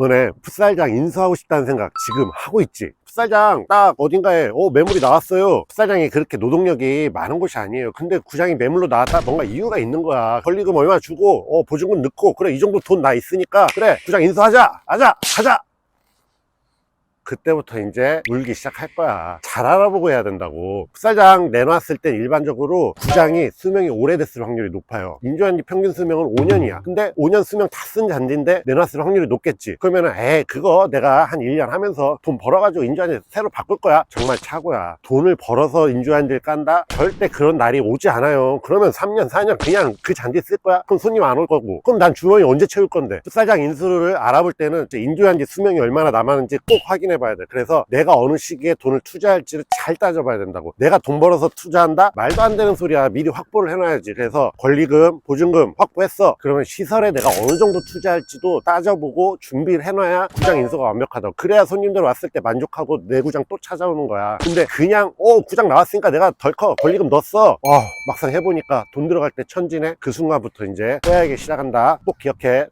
너네 풋살장 인수하고 싶다는 생각 지금 하고 있지? 풋살장 딱 어딘가에 어 매물이 나왔어요. 풋살장이 그렇게 노동력이 많은 곳이 아니에요. 근데 구장이 매물로 나왔다? 뭔가 이유가 있는 거야. 권리금 얼마 주고 어 보증금 넣고 그래 이 정도 돈 나 있으니까 그래 구장 인수하자! 하자! 하자 그때부터 이제 울기 시작할 거야. 잘 알아보고 해야 된다고. 풋살장 내놨을 땐 일반적으로 구장이 수명이 오래됐을 확률이 높아요. 인조잔디 평균 수명은 5년이야. 근데 5년 수명 다 쓴 잔디인데 내놨을 확률이 높겠지. 그러면은 에이 그거 내가 한 1년 하면서 돈 벌어가지고 인조잔디 새로 바꿀 거야. 정말 차고야. 돈을 벌어서 인조잔디를 깐다? 절대 그런 날이 오지 않아요. 그러면 3년 4년 그냥 그 잔디 쓸 거야? 그럼 손님 안 올 거고. 그럼 난 주머니 언제 채울 건데? 풋살장 인수를 알아볼 때는 인조잔디 수명이 얼마나 남았는지 꼭 확인 해 봐야 돼. 그래서 내가 어느 시기에 돈을 투자할지를 잘 따져봐야 된다고. 내가 돈 벌어서 투자한다? 말도 안 되는 소리야. 미리 확보를 해놔야지. 그래서 권리금, 보증금 확보했어. 그러면 시설에 내가 어느 정도 투자할지도 따져보고 준비를 해놔야 구장 인수가 완벽하다고. 그래야 손님들 왔을 때 만족하고 내 구장 또 찾아오는 거야. 근데 그냥 어 구장 나왔으니까 내가 덜커 권리금 넣었어. 어 막상 해보니까 돈 들어갈 때 천진해. 그 순간부터 이제 빼야기 시작한다. 꼭 기억해.